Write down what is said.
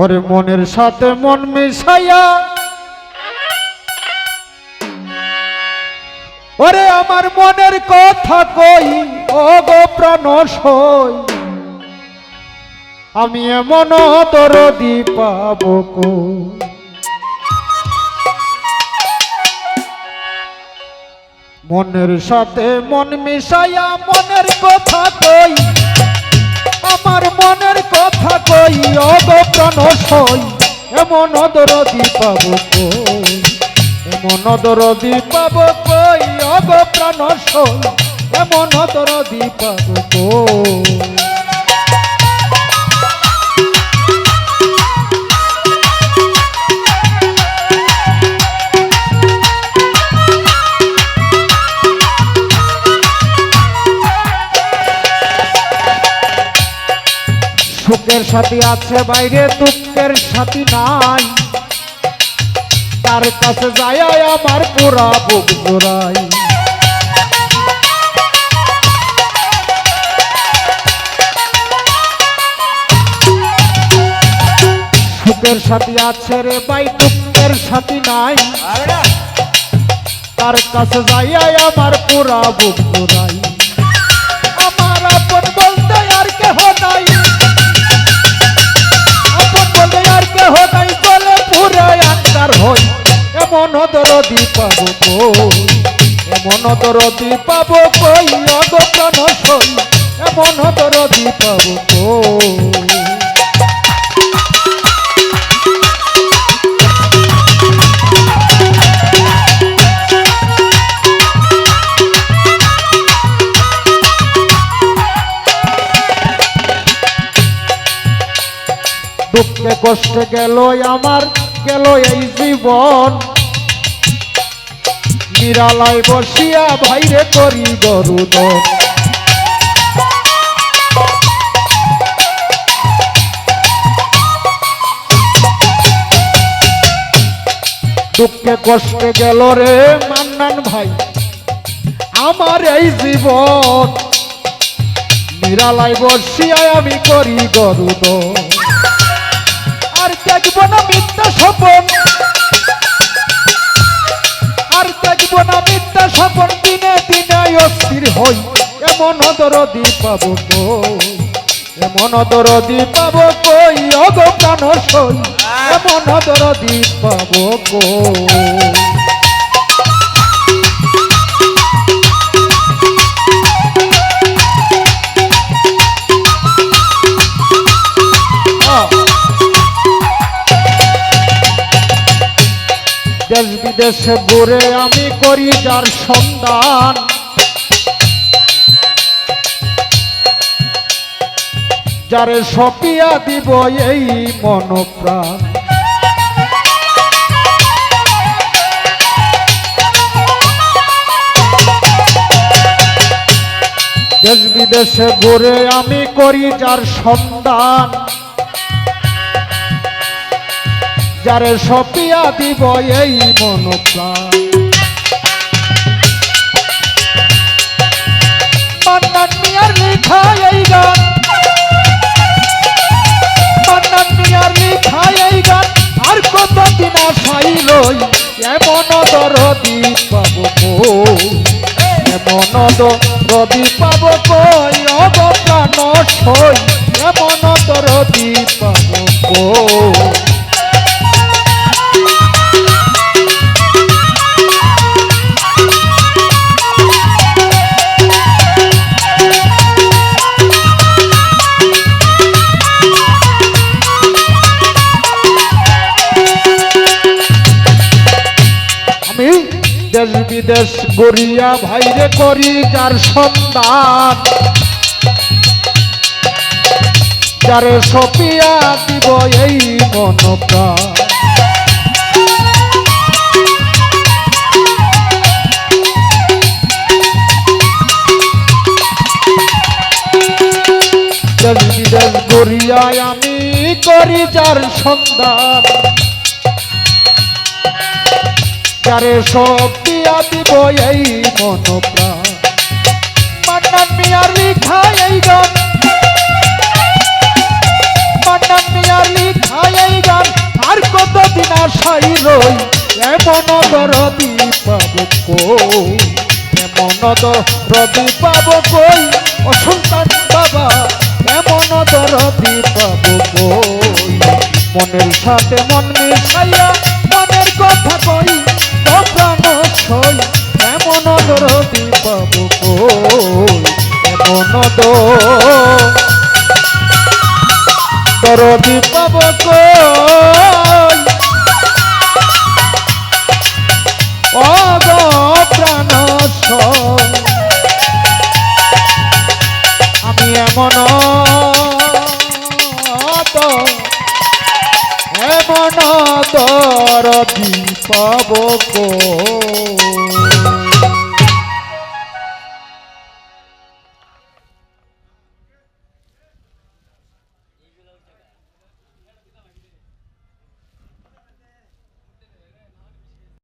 ওরে মনের সাথে মন মিশাইয়া। ওরে আমার মনের কথা কই, ও গো প্রাণ সই। আমি এমন দরদি পাবো কই। মনের সাথে মন মিশাইয়া মনের কথা কই। আমার মনের কথা কই? অগপ্রাণ সই, এমন দরদি পাব কই? এমন দরদি পাব কই? অগপ্রাণ সই, এমন দরদি পাব কই? সুখের সাথী আছে বাইরে দুঃখের সাথী নাই। তার কাছে যায় আমার পুরা বুক জোড়াই। সুখের সাথী আছে রে ভাই দুঃখের সাথী নাই। তার কাছে যাই আমার পুরা বুক জোড়াই। এমন দরদি পাবো কই? এমন দরদি পাবো কই? অগপ্রাণ সই। এমন দরদি পাবো কই? দুঃখে কষ্টে গেল আমার, গেল এই জীবন। নিরালায় বসিয়া ভাইরে করি গরুদ দুঃখে কষ্টে গেল রে মান্নান ভাই, আমার এই জীবন। নিরালায় বসিয়া আমি করি গরুদ আর দেখব না মিথ্যা স্বপন দরদি পাব কই? এমন দরদি পাব কই? অগ প্রাণ সই, এমন দরদি পাব দেশ বিদেশে ঘুরে আমি করি যার সন্ধান। যারে সপিয়া দিব এই মনপ্রাণ। দেশ বিদেশে ঘুরে আমি করি যার সন্ধান। যারে সপিয়া দিব এই মনপ্রাণ। মিয়ার লেখা এই গান দিন লই এমন দরদি পাব এমন দরদি পাব কই? অবপ্রাণ সই এমন দরদি পাব দেশ বিদেশ গড়িয়া ভাইরে করি যার সন্ধান যারে সপিয়া দিব এই গড়িয়ায় আমি করি যার সন্ধান যারে শক্তিয়া দিব এই মনপ্রাণ মান্নান মিয়ার লিখা এই গান। মান্নান মিয়ার লিখা এই চিরদিন আশাই রই, এমন দরদি পাব কই? এমন দরদি পাব কই? অসন্তান বাবা, এমন দরদি পাব কই? মনের সাথে মন মিশাইয়া, মনের কথা কই প্রাণ ছই এমন দরদি পাব কই? এমন দর দরদি পাব কই? অগ প্রাণ আমি এমন তো দরদি পাব কই